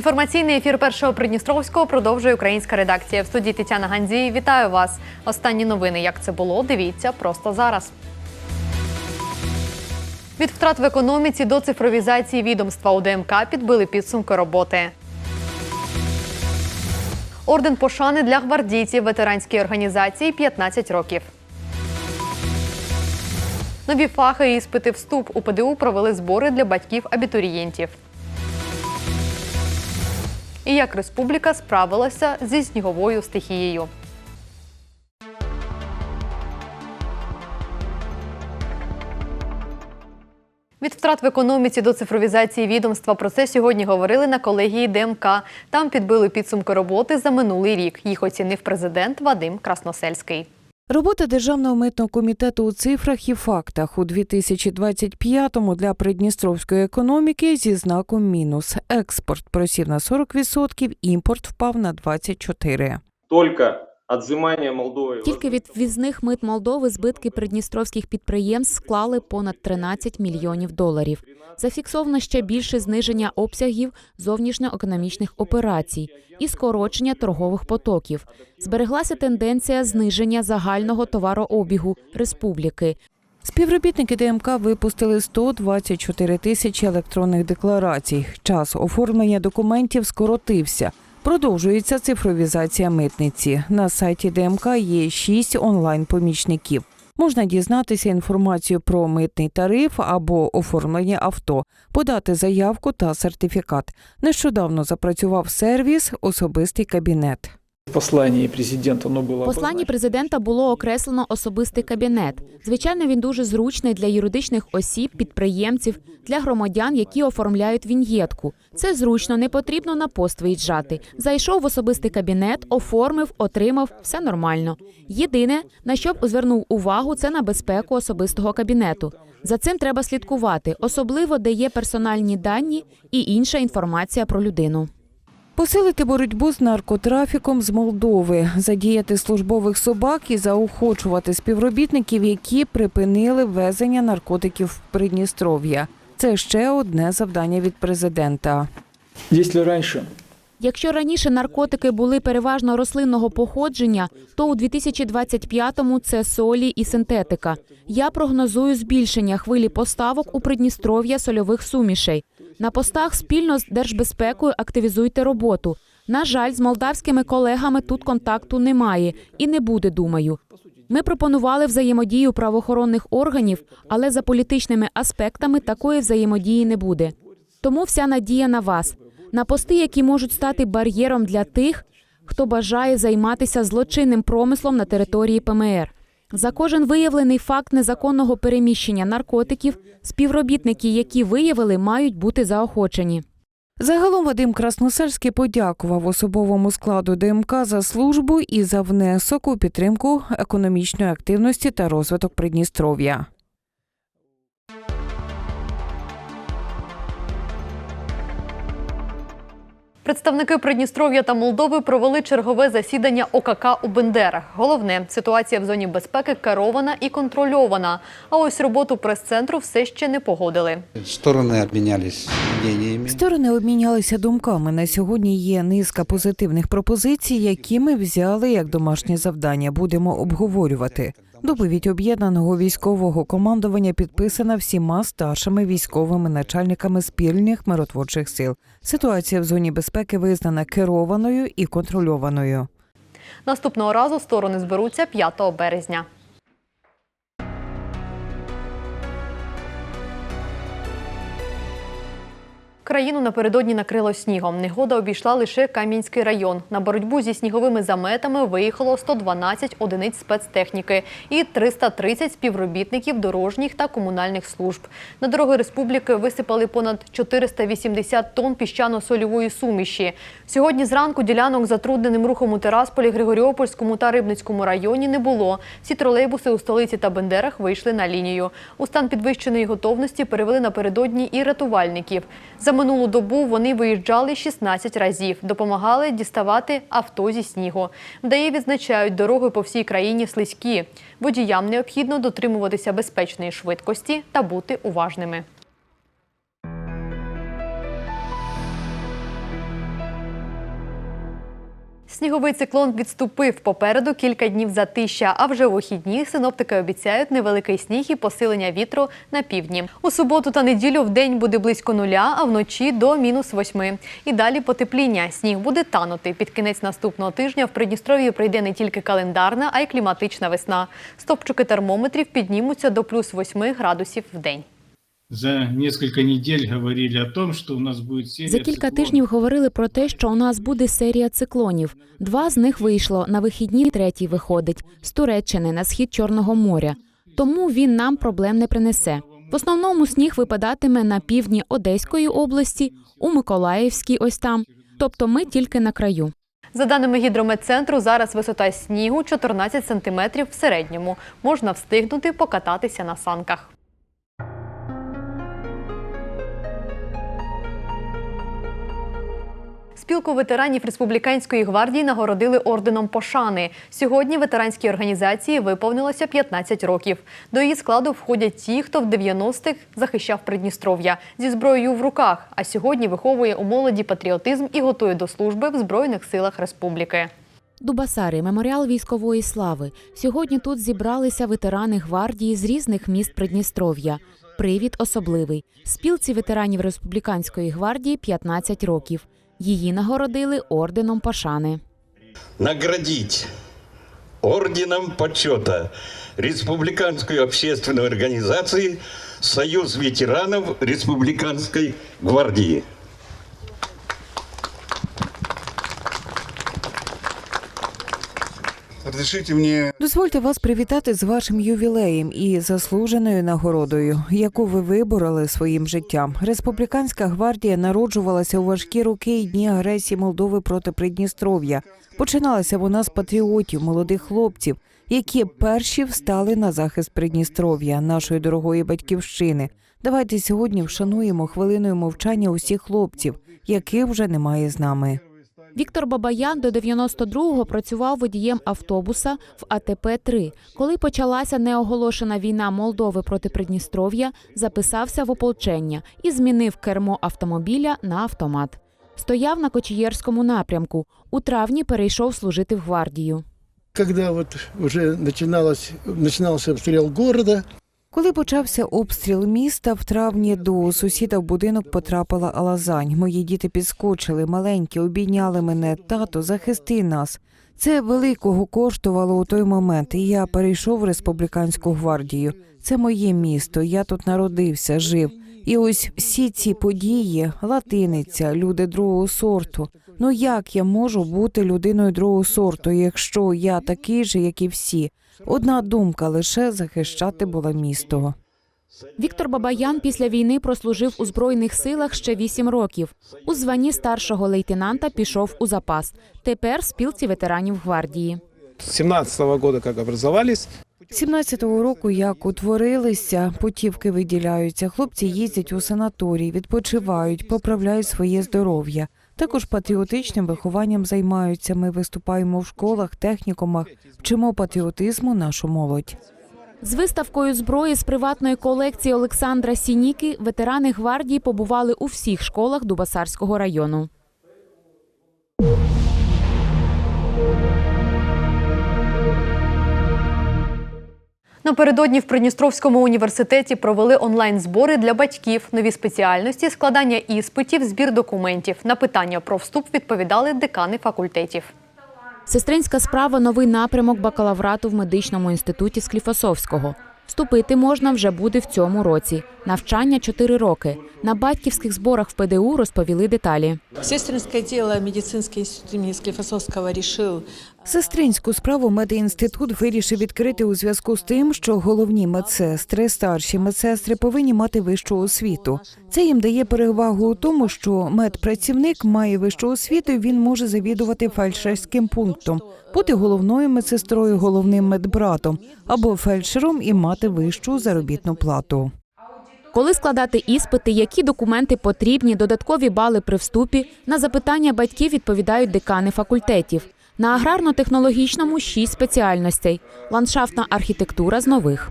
Інформаційний ефір першого Придністровського продовжує українська редакція. В студії Тетяна Гандзій. Вітаю вас. Останні новини. Як це було? Дивіться просто зараз. Від втрат в економіці до цифровізації відомства у ДМК підбили підсумки роботи. Орден пошани для гвардійців ветеранської організації 15 років. Нові фахи і іспити вступ у ПДУ провели збори для батьків абітурієнтів. І як республіка справилася зі сніговою стихією. Від втрат в економіці до цифровізації відомства про це сьогодні говорили на колегії ДМК. Там підбили підсумки роботи за минулий рік. Їх оцінив президент Вадим Красносельський. Робота Державного митного комітету у цифрах і фактах у 2025-му для придністровської економіки зі знаком мінус. Експорт просів на 40%, імпорт впав на 24%. Только отзимание Молдовы. Тільки від ввізних мит Молдови збитки придністровських підприємств склали понад 13 мільйонів доларів. Зафіксовано ще більше зниження обсягів зовнішньоекономічних операцій і скорочення торгових потоків. Збереглася тенденція зниження загального товарообігу республіки. Співробітники ДМК випустили 124 тисячі електронних декларацій. Час оформлення документів скоротився. Продовжується цифровізація митниці. На сайті ДМК є шість онлайн-помічників. Можна дізнатися інформацію про митний тариф або оформлення авто, подати заявку та сертифікат. Нещодавно запрацював сервіс Особистий кабінет. В послании президента оно было В посланні президента було окреслено особистий кабінет. Звичайно, він дуже зручний для юридичних осіб, підприємців, для громадян, які оформляють віньєтку. Це зручно, не потрібно на пост виїжджати. Зайшов в особистий кабінет, оформив, отримав, все нормально. Єдине, на що б звернув увагу, це на безпеку особистого кабінету. За цим треба слідкувати, особливо де є персональні дані і інша інформація про людину. Посилити боротьбу з наркотрафіком з Молдови, задіяти службових собак і заохочувати співробітників, які припинили ввезення наркотиків в Придністров'я. Це ще одне завдання від президента. Если раньше Якщо раніше наркотики були переважно рослинного походження, то у 2025-му це солі і синтетика. Я прогнозую збільшення хвилі поставок у Придністров'я сольових сумішей. На постах спільно з держбезпекою активізуйте роботу. На жаль, з молдавськими колегами тут контакту немає і не буде. Думаю. Ми пропонували взаємодію правоохоронних органів, але за політичними аспектами такої взаємодії не буде. Тому вся надія на вас, на пости, які можуть стати бар'єром для тих, хто бажає займатися злочинним промислом на території ПМР. За кожен виявлений факт незаконного переміщення наркотиків, співробітники, які виявили, мають бути заохочені. Загалом Вадим Красносельський подякував особовому складу ДМК за службу і за внесок у підтримку економічної активності та розвиток Придністров'я. Представники Придністров'я та Молдови провели чергове засідання ОКК у Бендерах. Головне, ситуація в зоні безпеки керована і контрольована. А ось роботу прес-центру все ще не погодили. Стороны обменялись мнениями. Сторони обмінялися думками. На сьогодні є низка позитивних пропозицій, які ми взяли як домашнє завдання. Будемо обговорювати. Доповідь об'єднаного військового командування підписана всіма старшими військовими начальниками спільних миротворчих сил. Ситуація в зоні безпеки визнана керованою і контрольованою. Наступного разу сторони зберуться 5 березня. Країну напередодні накрило снігом. Негода обійшла лише Кам'янський район. На боротьбу зі сніговими заметами виїхало 112 одиниць спецтехніки і 330 співробітників дорожніх та комунальних служб. На дороги республіки висипали понад 480 тонн піщано-сольової суміші. Сьогодні зранку ділянок затрудненим рухом у Терасполі, Григоріопольському та Рибницькому районі не було. Всі тролейбуси у столиці та Бендерах вийшли на лінію. У стан підвищеної готовності перевели напередодні і рятувальників. За минулу добу вони виїжджали 16 разів, допомагали діставати авто зі снігу. Вдає відзначають, дороги по всій країні слизькі. Водіям необхідно дотримуватися безпечної швидкості та бути уважними. Сніговий циклон відступив попереду кілька днів затища, а вже у вихідні синоптики обіцяють невеликий сніг і посилення вітру на півдні. У суботу та неділю в день буде близько нуля, а вночі до мінус восьми. І далі потепління. Сніг буде танути. Під кінець наступного тижня в Придністров'ї прийде не тільки календарна, а й кліматична весна. Стопчики термометрів піднімуться до плюс 8 градусів в день. За несколько недель говорили о том, что у нас будет серия За кілька циклонов. тижнів говорили про те, що у нас буде серія циклонів. Два з них вийшло на вихідні, третій виходить з Туреччини на схід Чорного моря. Тому він нам проблем не принесе. В основному сніг випадатиме на півдні Одеської області, у Миколаївській, ось там. Тобто ми тільки на краю. За даними гідрометцентру, зараз висота снігу 14 сантиметрів в середньому. Можна встигнути покататися на санках. Спілку ветеранів республіканської гвардії нагородили орденом пошани. Сьогодні ветеранській організації виповнилося 15 років. До її складу входять ті, хто в 90-х захищав Придністров'я зі зброєю в руках, а сьогодні виховує у молоді патріотизм і готує до служби в збройних силах республіки. Дубасари, меморіал військової слави. Сьогодні тут зібралися ветерани гвардії з різних міст Придністров'я. Привід особливий. Спілці ветеранів республіканської гвардії 15 років. Її нагородили орденом Пашани. Наградіть орденом почета Республиканскую общественную организацию «Союз ветеранов Республиканской гвардии». Разрешите мне Дозвольте вас привітати з вашим ювілеєм і заслуженою нагородою, яку ви вибороли своїм життям. Республіканська гвардія народжувалася у важкі роки і дні агресії Молдови проти Придністров'я. Починалася вона з патріотів, молодих хлопців, які перші встали на захист Придністров'я, нашої дорогої батьківщини. Давайте сьогодні вшануємо хвилиною мовчання усіх хлопців, яких вже немає з нами. Віктор Бабаян до 92-го працював водієм автобуса в АТП-3. Коли почалася неоголошена війна Молдови проти Придністров'я, записався в ополчення і змінив кермо автомобіля на автомат. Стояв на Кочієрському напрямку. У травні перейшов служити в гвардію. когда вот уже начиналось, начинался обстрел города, Коли почався обстріл міста, в травні до сусіда в будинок потрапила Алазань. Мої діти підскочили, маленькі, обійняли мене. Тато, захисти нас. Це великого коштувало у той момент, і я перейшов в республіканську гвардію. Це моє місто. Я тут народився, жив. І ось всі ці події, латиниця, люди другого сорту. Ну як я можу бути людиною другого сорту, якщо я такий же, як і всі? Одна думка лише захищати було місто. Віктор Бабаян після війни прослужив у збройних силах ще 8 років. У званні старшого лейтенанта пішов у запас. Тепер в спілці ветеранів гвардії. С 17 года как образовались, 17-го року, як утворилися, путівки виділяються. Хлопці їздять у санаторій, відпочивають, поправляють своє здоров'я. Також патріотичним вихованням займаються. Ми виступаємо в школах, технікумах, вчимо патріотизму нашу молодь. З виставкою зброї з приватної колекції Олександра Сініки ветерани гвардії побували у всіх школах Дубасарського району. Напередодні в Придністровському університеті провели онлайн-збори для батьків, нові спеціальності, складання іспитів, збір документів. На питання про вступ відповідали декани факультетів. Сестринська справа новий напрямок бакалаврату в медичному інституті Скліфосовського. Вступити можна вже буде в цьому році. Навчання 4 роки. На батьківських зборах в ПДУ розповіли деталі. Сестринское дело медицинский институт имени Склифосовского решил Сестринську справу медінститут вирішив відкрити у зв'язку з тим, що головні медсестри, старші медсестри повинні мати вищу освіту. Це їм дає перевагу у тому, що медпрацівник має вищу освіту, і він може завідувати фельдшерським пунктом, бути головною медсестрою, головним медбратом або фельдшером і мати вищу заробітну плату. Коли складати іспити, які документи потрібні, додаткові бали при вступі, на запитання батьків відповідають декани факультетів. На аграрно-технологічному шість спеціальностей, ландшафтна архітектура з нових.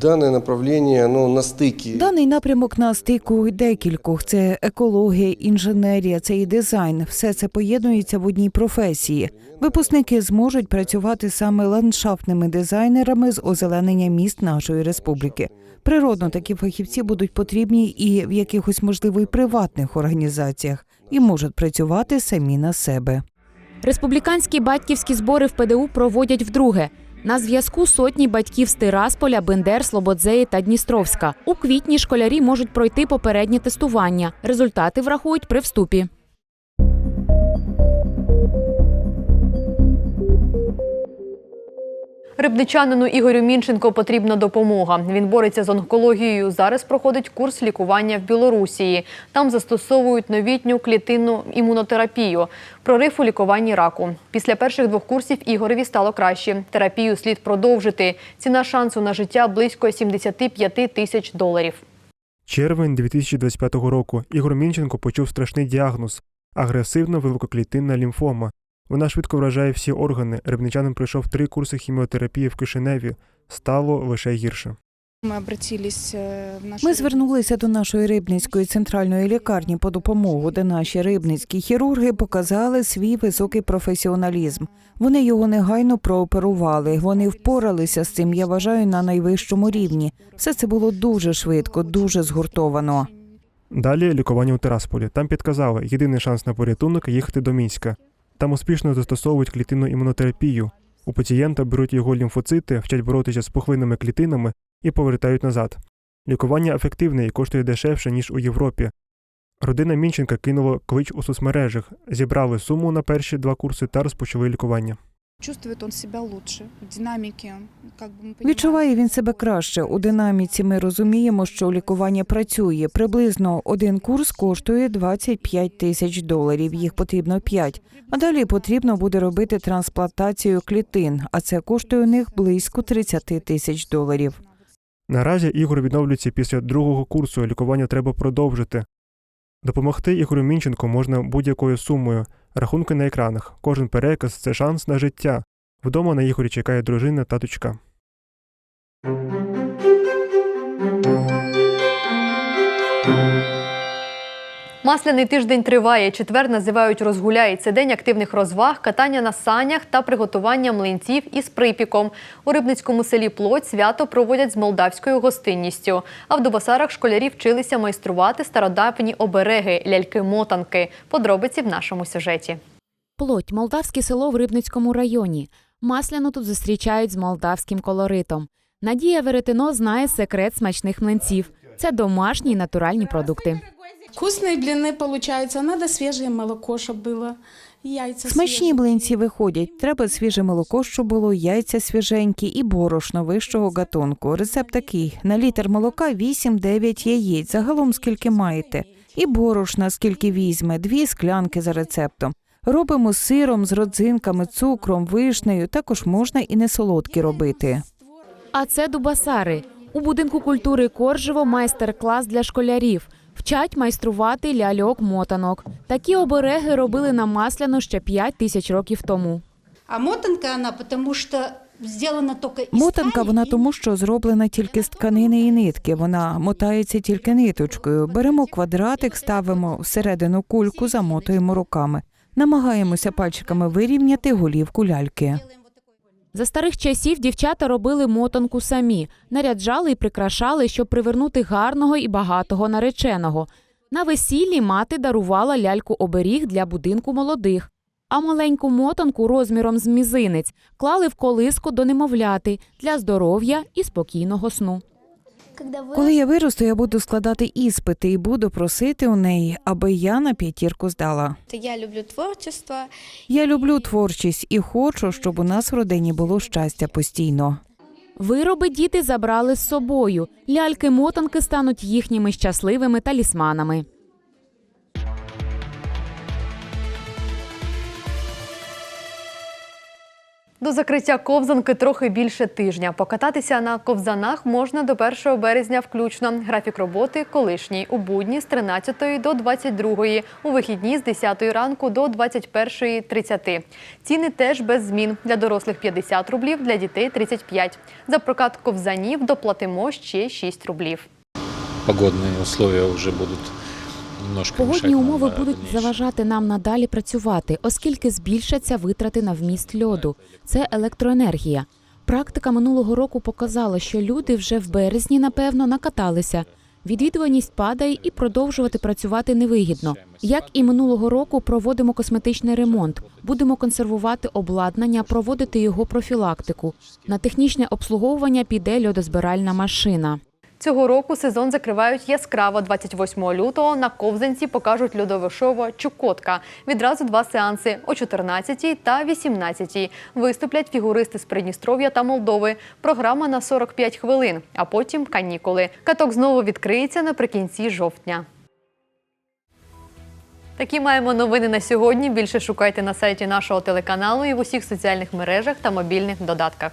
Данное направление, оно на стыке. Даний напрямок на стику декількох: це екологія, інженерія, це і дизайн. Все це поєднується в одній професії. Випускники зможуть працювати саме ландшафтними дизайнерами з озеленення міст нашої республіки. Природно, такі фахівці будуть потрібні і в якихось можливо й приватних організаціях і можуть працювати самі на себе. Республіканські батьківські збори в ПДУ проводять вдруге. На зв'язку сотні батьків з Тирасполя, Бендер, Слободзеї та Дністровська. У квітні школярі можуть пройти попереднє тестування. Результати врахують при вступі. Рибничанину Ігорю Мінченко потрібна допомога. Він бореться з онкологією. Зараз проходить курс лікування в Білорусії. Там застосовують новітню клітинну імунотерапію. Прорив у лікуванні раку. Після перших двох курсів Ігореві стало краще. Терапію слід продовжити. Ціна шансу на життя близько 75 тисяч доларів. Червень 2025 року Ігор Мінченко почув страшний діагноз агресивна великоклітинна лімфома. Вона швидко вражає всі органи. Рибничанин пройшов три курси хіміотерапії в Кишиневі. Стало лише гірше. Ми е, Ми звернулися до нашої рибницької центральної лікарні по допомогу, де наші рибницькі хірурги показали свій високий професіоналізм. Вони його негайно прооперували. Вони впоралися з цим. Я вважаю на найвищому рівні. Все це було дуже швидко, дуже згуртовано. Далі лікування у Тирасполі. Там підказали, єдиний шанс на порятунок їхати до Мінська. Там успішно застосовують клітинну імунотерапію. У пацієнта беруть його лімфоцити, вчать боротися з пухлинними клітинами і повертають назад. Лікування ефективне і коштує дешевше, ніж у Європі. Родина Мінченка кинула клич у соцмережах, зібрали суму на перші два курси та розпочали лікування. Чувствует он себя лучше в динамике. Как бы понимаем, Відчуває він себе краще. У динаміці ми розуміємо, що лікування працює. Приблизно один курс коштує 25 тисяч доларів. Їх потрібно 5. А далі потрібно буде робити трансплантацію клітин, а це коштує у них близько 30 тисяч доларів. Наразі Ігор відновлюється після другого курсу, лікування треба продовжити. Допомогти Ігорю Мінченку можна будь-якою сумою. Рахунки на екранах. Кожен переказ це шанс на життя. Вдома на Ігорі чекає дружина та дочка. Масляний тиждень триває. Четвер називають розгуляй. Це день активних розваг, катання на санях та приготування млинців із припіком. У рибницькому селі Плоть свято проводять з молдавською гостинністю. А в Дубасарах школярі вчилися майструвати стародавні обереги, ляльки-мотанки. Подробиці в нашому сюжеті. Плоть молдавське село в Рибницькому районі. Масляну тут зустрічають з молдавським колоритом. Надія Веретено знає секрет смачних млинців. Це домашні натуральні продукти. Вкусные блины получаются, надо свежее молоко, чтобы было, яйца Смачні свежие. блинці виходять. Треба свіже молоко, щоб було, яйця свіженькі і борошно вищого гатунку. Рецепт такий: на літр молока 8-9 яєць. Загалом скільки маєте. І борошна скільки візьме, дві склянки за рецептом. Робимо з сиром, з родзинками, цукром, вишнею. Також можна і не солодкі робити. А це Дубасари. У будинку культури Коржево майстер-клас для школярів. Вчать майструвати ляльок-мотанок. Такі обереги робили на масляну ще 5 тисяч років тому. А мотанка она, потому что сделана Мотанка вона тому, що зроблена тільки з тканини і нитки. Вона мотається тільки ниточкою. Беремо квадратик, ставимо всередину кульку, замотуємо руками. Намагаємося пальчиками вирівняти голівку ляльки. За старих часів дівчата робили мотанку самі, наряджали і прикрашали, щоб привернути гарного і багатого нареченого. На весіллі мати дарувала ляльку оберіг для будинку молодих. А маленьку мотанку розміром з мізинець клали в колиску до немовляти для здоров'я і спокійного сну. Коли я виросту, я буду складати іспити і буду просити у неї, аби я на п'ятірку здала. Я люблю творчество. Я люблю творчість і хочу, щоб у нас в родині було щастя постійно. Вироби діти забрали з собою. Ляльки-мотанки стануть їхніми щасливими талісманами. До закриття ковзанки трохи більше тижня. Покататися на ковзанах можна до 1 березня включно. Графік роботи колишній у будні з 13 до 22, у вихідні з 10 ранку до 21.30. Ціни теж без змін. Для дорослих 50 рублів, для дітей 35. За прокат ковзанів доплатимо ще 6 рублів. Погодные условия уже будут немножко Погодні умови будуть дальнейшее. заважати нам надалі працювати, оскільки збільшаться витрати на вміст льоду. Це електроенергія. Практика минулого року показала, що люди вже в березні, напевно, накаталися. Відвідуваність падає і продовжувати працювати невигідно. Як і минулого року, проводимо косметичний ремонт. Будемо консервувати обладнання, проводити його профілактику. На технічне обслуговування піде льодозбиральна машина. Цього року сезон закривають яскраво. 28 лютого на ковзанці покажуть льодове шоу Чукотка. Відразу два сеанси о 14 та 18. Виступлять фігуристи з Придністров'я та Молдови. Програма на 45 хвилин, а потім канікули. Каток знову відкриється наприкінці жовтня. Такі маємо новини на сьогодні. Більше шукайте на сайті нашого телеканалу і в усіх соціальних мережах та мобільних додатках.